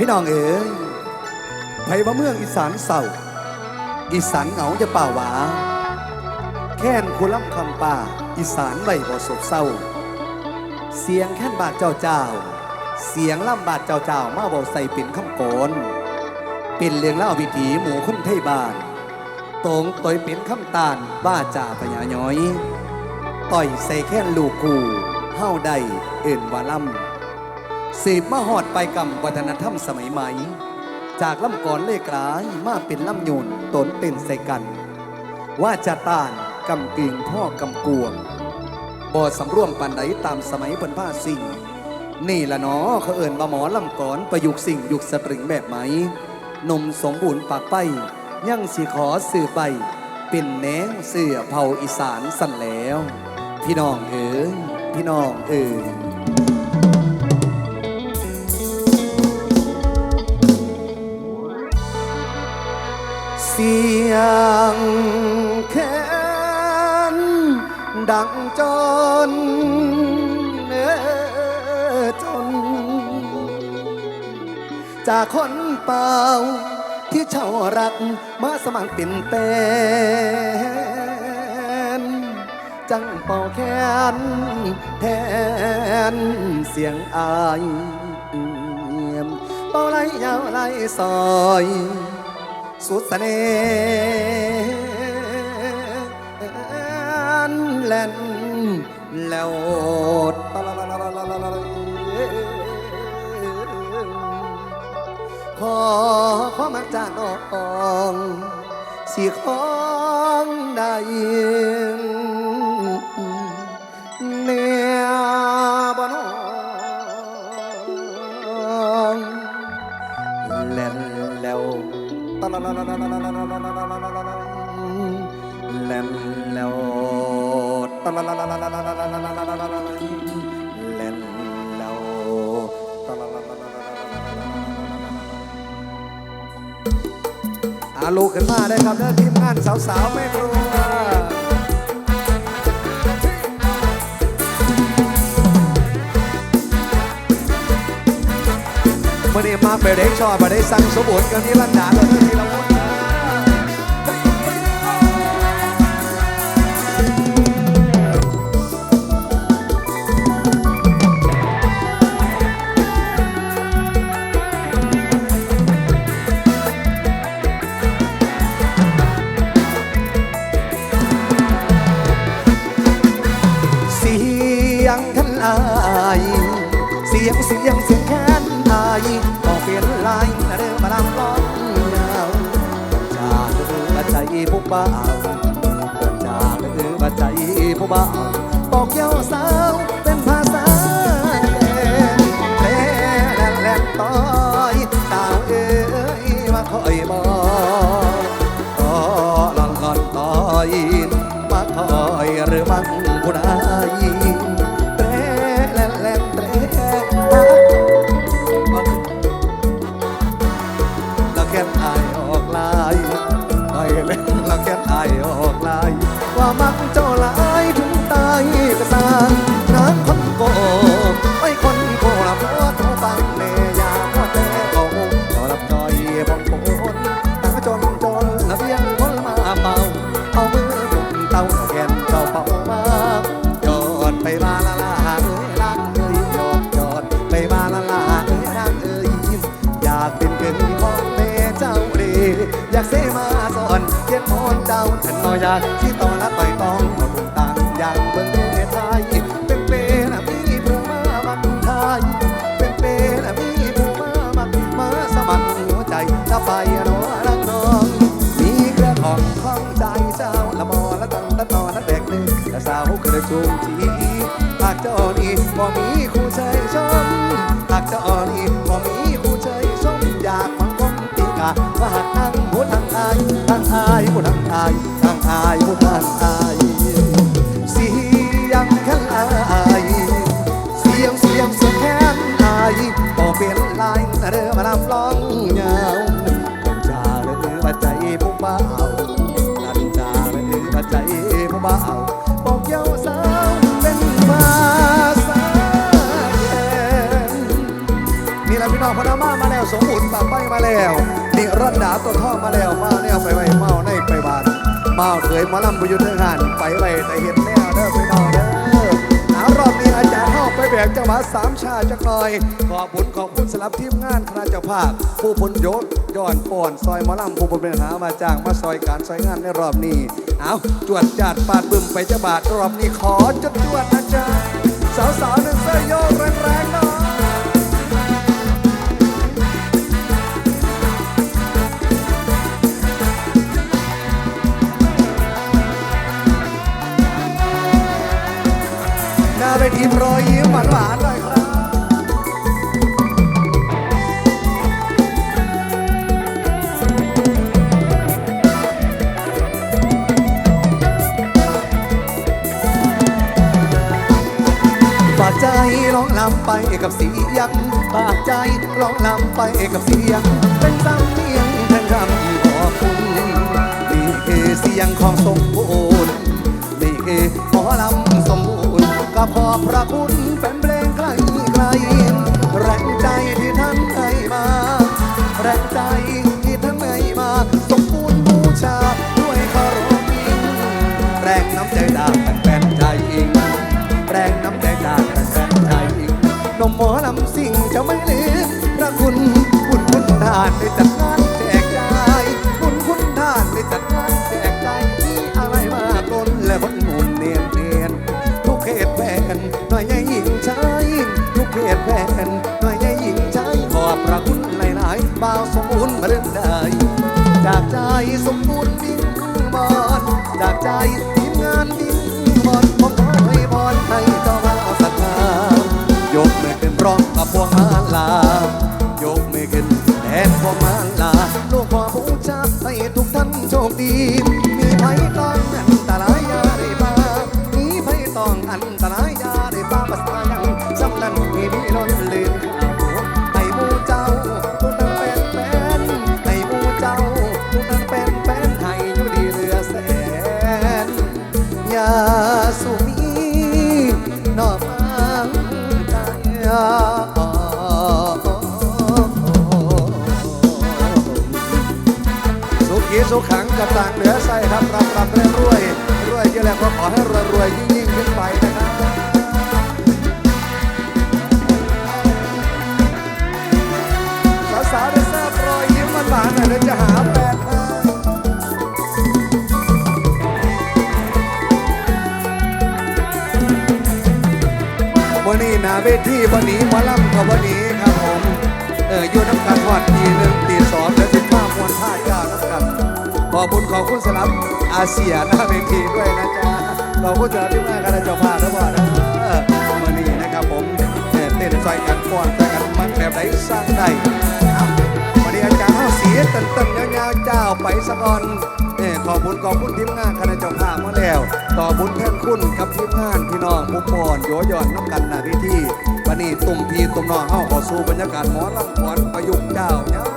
พี่น้องเอ๋ยไผว่าเมืองอีสานเศร้า อีสานเหงาจะเป่าหวา แค่นคุล่ำคำป่า อีสานไหวบ่สบเศร้า เสียงแค่นบาดเจ้าเจ้า เสียงล่ำบาดเจ้าเจ้ามาบอใส่เป็นคำโกนเป็นเรื่องเล่าวิถีหมู่คนไทยบ้านตรงต่อยเป็นคำตานบ้าจ่าพญาย้อย ต่อยใส่แค่นลูกกูเฮ้าใดเอิ่นว่าล่ำ สืบมาหอดไปกรรมวัฒนธรรมสมัยใหม่ จากล่ำก่อนเลขร้ายมาเป็นล่ำโยนตนเต้นใส่กัน ว่าจะต้านกำกึ่งพ่อกำกวงบ่สำร่วมปันใดตามสมัยเพิ่นผ้าสิ่ง นี่ละเนาะเขาเอิ่นบาหมอล่ำก่อนประยุกต์สิ่งยุกสตริงแบบไหมนมสมบูรณ์ปากไปยังสีขอสื่อไป เป็นแนงเสือเผาอีสานสั่นแล้ว พี่น้องเอ๋ยพี่น้องเอ๋ย สียงแค้นดังจนเนื้อจน จากคนเป่าที่เช่ารักมาสมัครเป็นแฟนจังเป่าแค้นแทนเสียงอายเป่าไหลยาวไหลซอย สุดเสน่ห์แล่นแล้วขอขอมาจากน้องสีของได้ อาลูกขึ้นมาได้ครับเด้อทีมงานสาวๆไม่รู้มื่อนี้มาไปได้ชอบมาได้สั่งสมบูรณ์กันที่ลันดาเลยที่เรา บ่าวบอกเย้าสาวเป็นภาษาแล่แล่แล่ต่อยสาวเอ้ยมาคอยบอกต่อหลอนหลอนต่อยมาคอยหรือมังผู้ใด เขียนเจ้าฉันนออยากที่ต่อละต่อยต้องมาบุญต่างอย่างเบิ่งเมไทยเป็นเปนะมีผู้มาบักไทยเป็นเปนะมีผู้มาบักมาสมัครหัวใจถ้าไปรอรักน้องมีเครื่องของของใจเจ้าละมอละตั้งตะตอนละแบกหนึ่งแต่สาวกระจุมทีหากเจ้านี่บ่มีคู่ใจชมหากเจ้านี่บ่มีคู่ใจชมอยากมาคมตีกาว่าหากทั้งผู้ทั้งอายทั้งอายผู้ทั้งอายทั้งอายผู้ทั้งอายเสียงแค่อายเสียงเสียงเสียงแค่อายบ่เปลี่ยนลายเด้อมาลำลองยาวจาเรือว่าใจผู้บ่าวลันจาเรือว่าใจผู้บ่าวบอกเย้าสาวเป็นมาสาแทนนี่แหละพี่น้องพนามามาแล้วสมบูรณ์ปากไปมาแล้วนิรันดาตัวท่อมาแล้วมาแนวไปไว้เมาใน เมาเคยมาลำประยุทธ์เทิงหันไปไว้แต่เห็นแนวเด้อไปนอนเด้อเอารอบนี้อาจารย์เข้าไปแบกจังหวะสามชาจักหน่อย ขอบุญขอบคุณสำหรับทีมงานคณะเจ้าภาพ ผู้พลยศย้อนป่อนซอยมอลำผู้พลเป็นหามาจ้างมาซอยการซอยงานในรอบนี้ เอาจวดจัดปาดบึมไปจะบาดรอบนี้ขอจดจวดนะจ๊ะสาวๆนึ่งเสื้อโยกแรง ๆหน่อยหน้าเวทีโปรยยิ้มหวานๆหน่อยครับฝากใจร้องลำไปกับเสียงฝากใจร้องลำไปกับเสียง เป็นสำเนียงแทนคำขอบคุณนี่คือเสียงของสมบูรณ์นี่คือหมอลำสมบูรณ์ ก็ขอบพระคุณแฟนเพลง บ่าวสมบูรณ์มาเรื่อได้จากใจสมบูรณ์ดิ้งบอนจากใจทีมงานดิ้งบอนผมขอให้บอนให้เจ้ามาวสักงามยกมือขึ้นร้องกับพวงมาลายกมือขึ้นแทนพวงมาลาลูกขอบูชาให้ทุกท่านโชคดี กับต่างเหนือใส่ครับรับรับและรวยรวยเยอะแล้วก็ขอให้รวยรวยยิ่งยิ่งขึ้นไปนะครับสาวๆได้ทราบรอยยิ้มหวานหน่อยเดี๋ยวจะหาแฟนวันนี้นาเวทีวันนี้มอลำกับวันนี้ครับผมเอออยู่น้ำกันหอดทีหนึ่ง อบคุณขอบคุณสำหรับอาเซียหน้าเวทีด้วยนะจ๊ะขอบคุณสำหรับที่มากันเจ้าภาพทั้งหมดนะเออนี้นะครับผมเอ่อเต้นซอยกันฟ้อนซอยกันมันแบบไหนสร้างได้เอาวันนี้อาจารย์เฮาเสียตันตันๆยาวๆเจ้าไปสะกอนเออขอบคุณขอบคุณทีมงานคณะเจ้าภาพมาแล้วต่อบุญแทนคุณกับทีมงานพี่น้องผู้ปอนโยยอนน้ำกันนาเวทีวันนี้ตุ่มพีตุ่มน้องเฮาขอสู่บรรยากาศหมอลำขวัญประยุกต์เจ้าเนา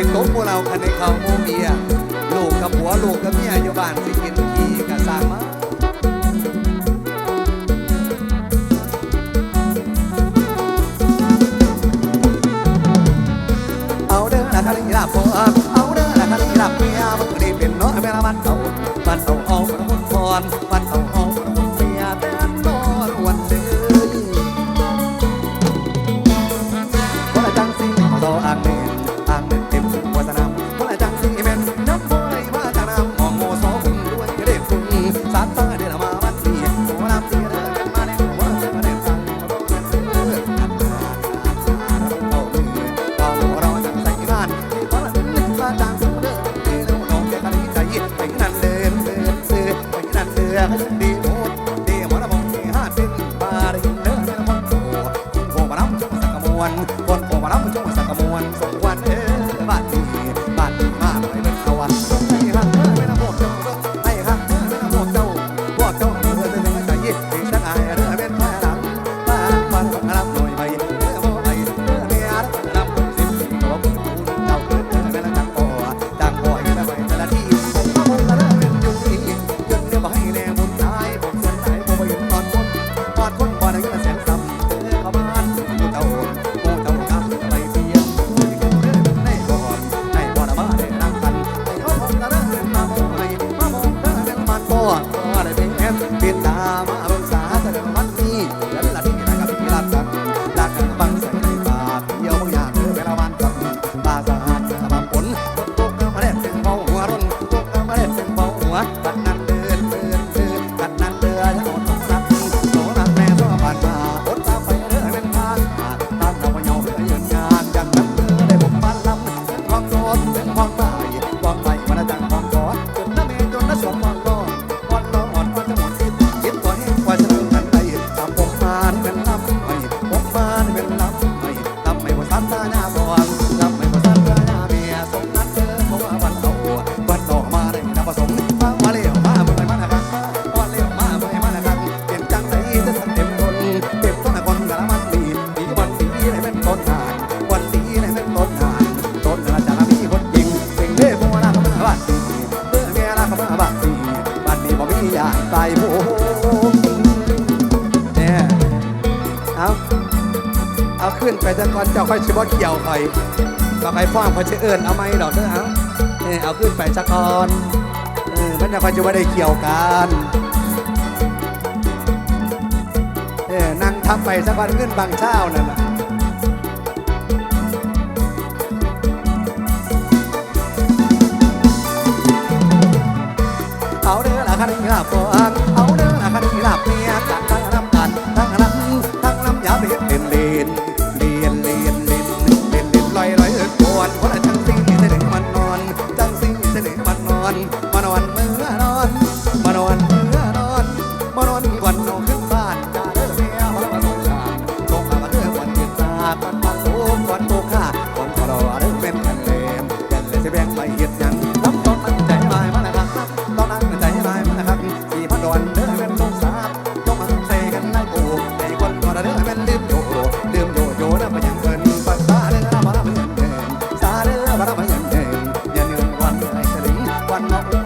มันมากันในตบพวกเราคันในเขาโมเมียลูกกับผัวลูกกับเมียอยู่บ้านสิกินขี้กะสร้างมาเอาเด้อละคันนี้ลาพอเอาเด้อละคันนี้ลาเมียมันก็ได้เป็นเนาะเวลามันเอามันเอาเอา เอิญเอาไม่ดอกเด้อเอาเอาขึ้นไปสักก่อนมันจะไปจะไม่ได้เกี่ยวกันเออนั่งทับไปสักวันขึ้นบางเช้านั่นแหละเอาเด้อละคันเงาปองเอาเด้อ I'm.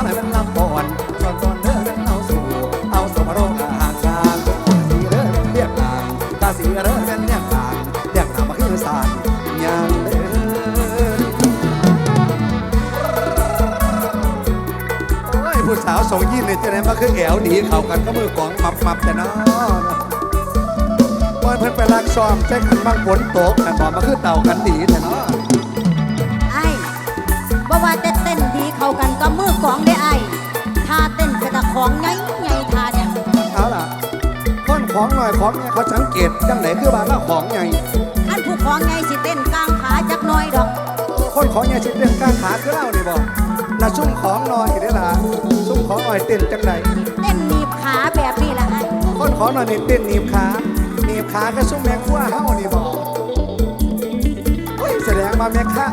อนให้มันลำบอนสอนสอนเด้อกันเอาสูเอาสมโรงห่างกันคนสีเด้อเรียกนางตาสีเด้อกันเรียกนางเรียกนางมาคือสานยังเด้อผู้สาวสองยี่เลยจะไหนมาคือแอวดีเข่ากันก็มือกองมับมับแต่น้อปล่อเพิ่นไปรักซ้อมแจ็คขันบางฝนตกแต่ต่อมาคือเต่ากันดีแต่น้อไอ้บ่ว่าแต่ กันก็บมือของได้ไอ้ท่าเต้นกระตะของไงไงท่าเนี่ยเอาล่ะค้นของหน่อยของเนี่ยเขาสังเกตจังไหนคือว่าเราของไงท่านผู้ของไงสิเต้นกลางขาจักหน่อยดอกค้นของไงสิเต้นกลางขาคือเล่าเนี่ยบอกละซุ่มของหน่อยได้ล่ะซุ่มของหน่อยเต้นจังไหนเต้นหนีบขาแบบนี้ละไอ้ค้นของหน่อยเนี่ยเต้นหนีบขาหนีบขาก็ซุ่มแม่ขั้วเฮ้านี่บอกแสดงมาแม่ค้า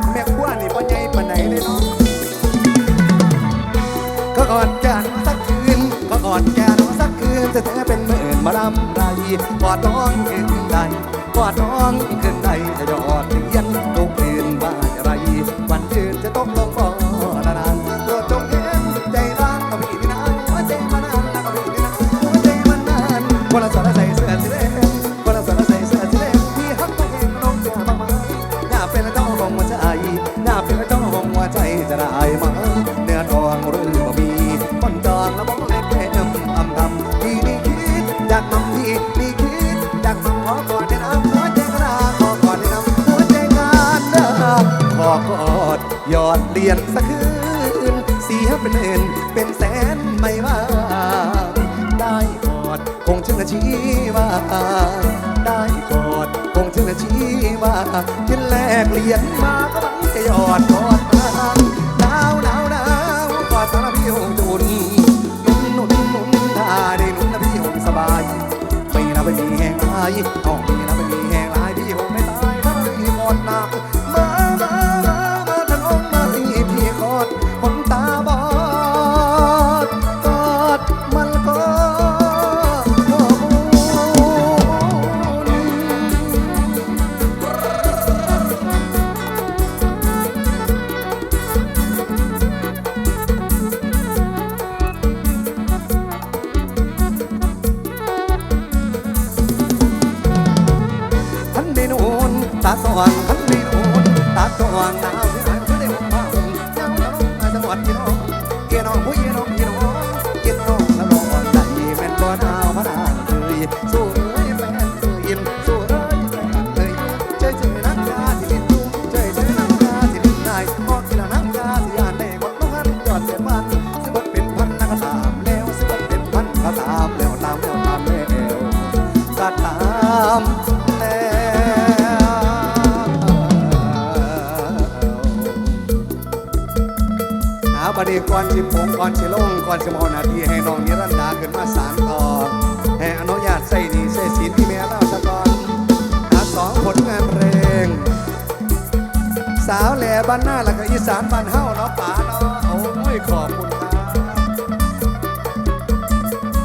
กบ่ต้องขึ้นใดกบ่ต้องขึ้นใดยอด ชีวาได้กอดคงเชื่อชีวาทิ้งแลกเลียนมาก็บันจะยอดกอดมานหนาวหนาวหนาวกอดสารพี่หงจุนนุ่นนุ่นนุ่นทาได้นุ่นนะพี่หงสบายไม่รับไม่มีแห่งอายออกมี ตัวน้ำ อนสิผงก่อนสิลงก่อนสิมเอานาทีให้น้องนิรันดาขึ้นมาสารต่อให้อนุญาตใส่ดีใส่ศีลที่แม่เล่าสะก่อนหาสองผลงานเพลง สาวแหล่บ้านหน้าแล้วก็อีสานบ้านเฮาเนาะป่าเนาะโอ้ยขอบคุณครับ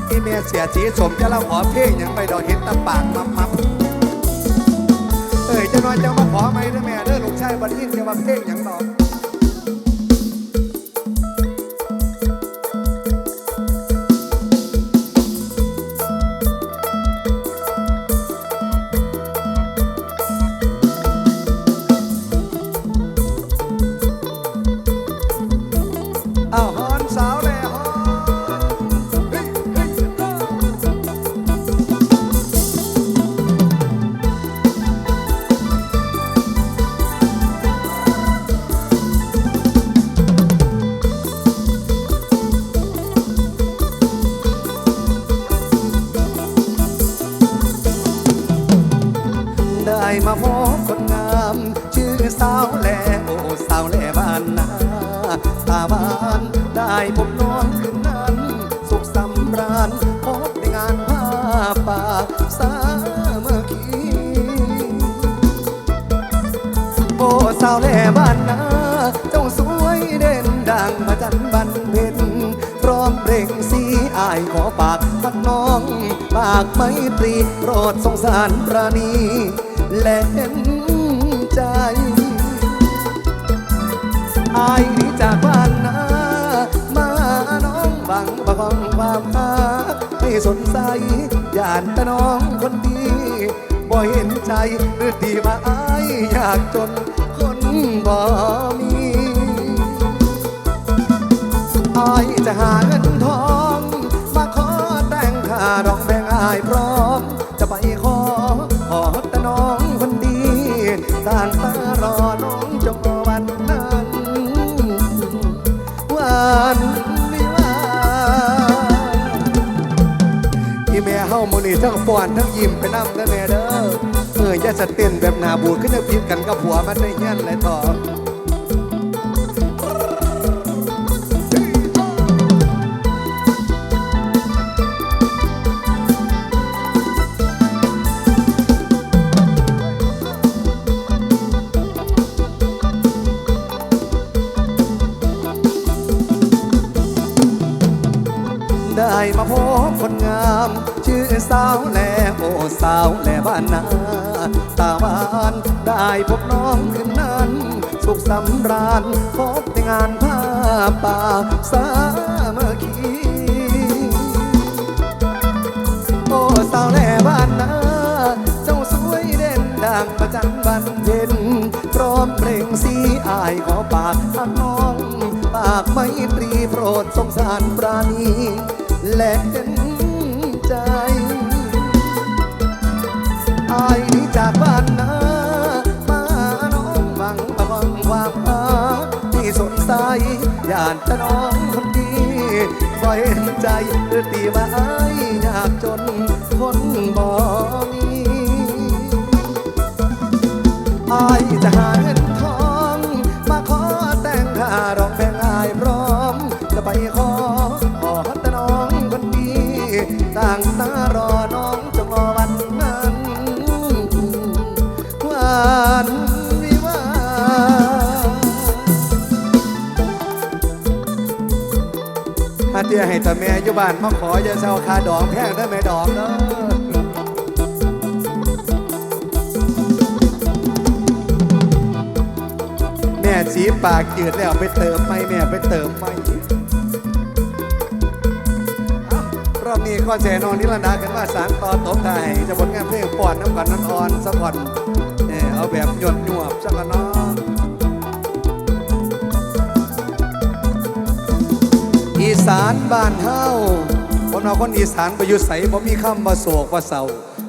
ที่เมียเสียสีสมจะเล่าขอเพลงยังไปดอกเห็นตะปากมับมับเอ้ยจะน้อยจะมาขอไหมเด้อแม่เด้อลูกชายบัดยินจะมาเพลงยังดอก แลโอ้สาวแล่บ้านนาตาบ้านได้ผมนอนคืนนั้น สุขสำราญพบในงานผ้าป่าสาเมื่อกี้โอ้สาวแล่บ้านนาเจ้าสวยเด่นดังมาจันบันเพ็ญพร้อมเปล่งสีอายขอปากพักน้อง ปากไมตรีโปรดสงสารปราณีและเห็นใจายหนีจากบ้านนามาน้องบังบังความรักให้สนใจญาติแต่น้องคนดีบ่เห็นใจหรือดีมาอายอยากจนคนบ่มีอายจะหา ทั้งฟ้อนทั้งยิ้มไปนำเด้แม่เด้อเอออย่าสะเต้นแบบหน้าบูดขึ้นจะพิดกันกับผัวมันได้เงี้ยนเลยต่อานนาตาวานได้พบน้องคืนนั้น สุขสำราญพบในงานผ้าป่าสาเมคีโอ้สาวแล่บ้านนาเจ้าสวยเด่นดังประจันบันเย็นพร้อมเพลงสีอายขอปากทักน้อง ปากไม่ตรีโปรดสงสารปราณีและเห็น จากบ้านนามาน้องบังประวังความรักที่สดใสญาติแต่น้องคนดีบ่เห็นใจหรือตีว่าออยากจนคนบ่มี แต่แม่อยู่บ้านมาขออย่าเช่าคาดองแพงได้อแม่ดอกเด้อแม่สีปากจืดแล้วไปเติมไหมแม่ไปเติมไมเอ้ารอบนี้ก็แจนอนนิรันดากันว่าสารต่อตบไทยจะผลงานเพลงปอดน้ำกันนอนอ่อนสักวันเออเอาแบบหยดหยวบสักกันเน อีสานบ้านเฮาคนเราคนอีสานประยุทธ์ใสบ่มีคำว่าโศกว่าเศร้า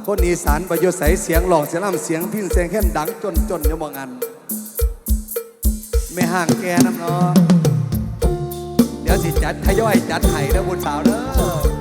คนอีสานประยุทธ์ใสเสียงหลอกเสียงล่ำเสียงพิ้นเสียงแค้นดังจนจนยังบังอันไม่ห่างแกน้ำเนาะเดี๋ยวสิจัดทยอยจัดไห้แล้วบุญสาวเด้อ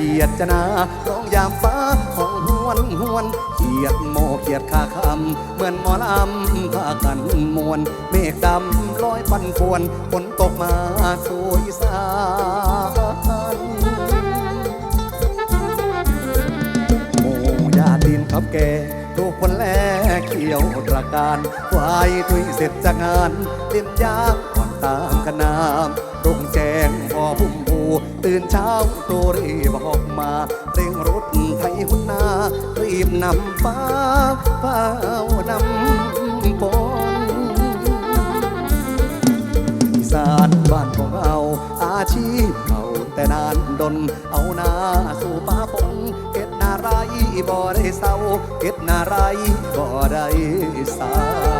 เขียดจนาร้องยามฟ้าของหวนหวนเขียดโมเขียดขาคำเหมือนหมอลำพากันมวน เมฆดำลอยปันปวนฝนตกมาสู่อีสานหมูยาดินขับแกถูกคนแลเขียวตระการควายทุยเสร็จจากงานเล่นยางก่อนตามขนาม ตื่นเช้าตัวรีบออกมา เร่งรถไทยหุ่นนา รีบนำฟ้าเฝ้านำฝนอีสานบ้านของเราอาชีพเราแต่นานดน เอาหน้าสู่ป่าปงเก็ดนาไรบ่ได้เศร้าเก็ดนาไรบ่ได้เศร้า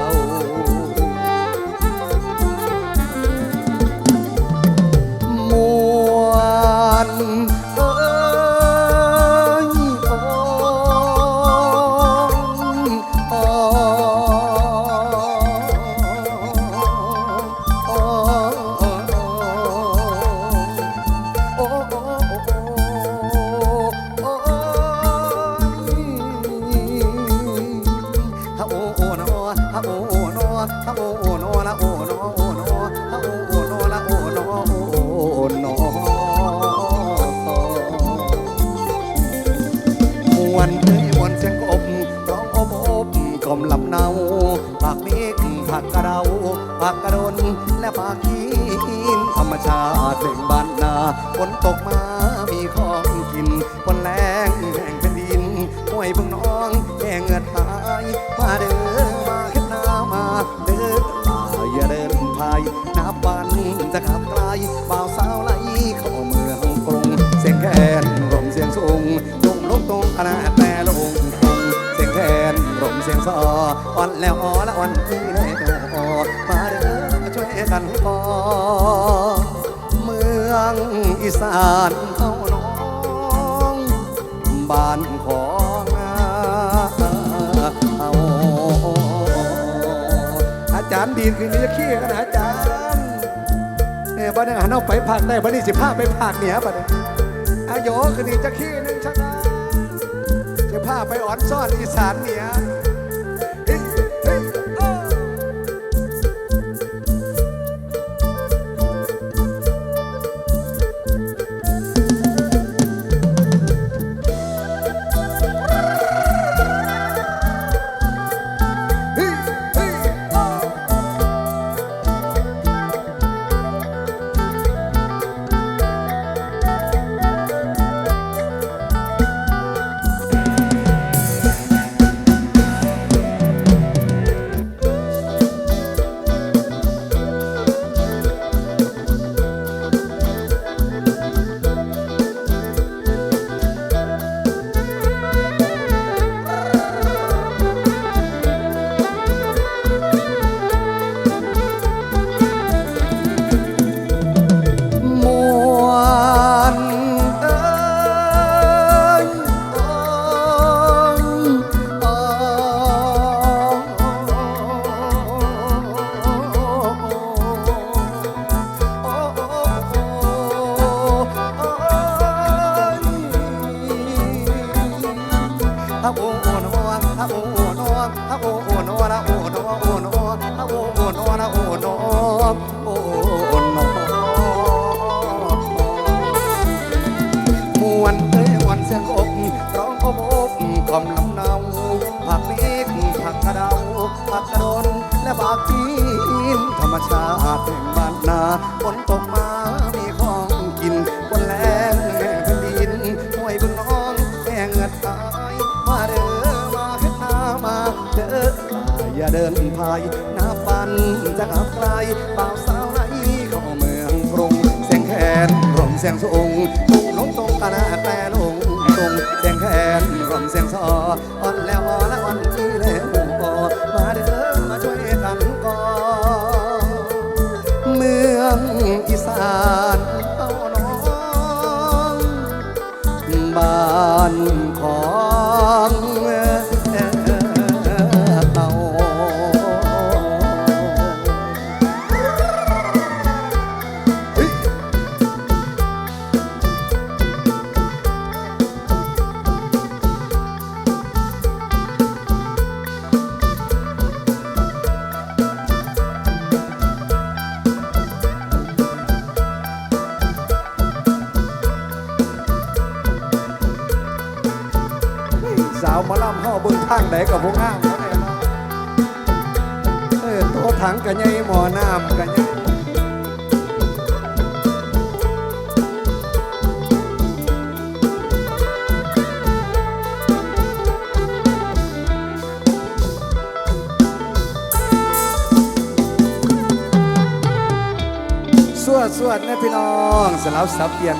ว ฝนตกมามีของกินฝนแรงแห่งแผ่นดินห้วยพึ่งน้องแห่งเงือดหายมาเด้อมาเข็ดหน้ามาเด้อตาอย่าเดินพายนับวันจะขับไกลบ่าวสาวไหลเข้าเมืองกรุงเสียงแคนรมเสียงสูงลงลงตรงขนาแต่ลงตรงเสียงแคนรมเสียงซออ่อนแล้วอ่อนละอ่อนที่เลยโอมาเด้อมาช่วยกันพอเมืองอีสานเฮาน้องบ้านของเอาอาจารย์ดีนคือจะขี้กันนะอาจารย์เนี่ยบ้านนี้หันเอาไปภาคได้บ้านนี้สิพาไปภาคเหนือบ้านนี้อาโยคือนี่จะขี้หนึงชนะจะพาไปอ่อนซ่อนอีสานเหนือ เปล่าสาวไรเข้เมืองกรุงแสงแขนร่มแสงสูงทุ่งลงตรงตาหน้าแต่ลงตรงแสงแขนร่มแสงซออ่อนแล้ว 他不讲。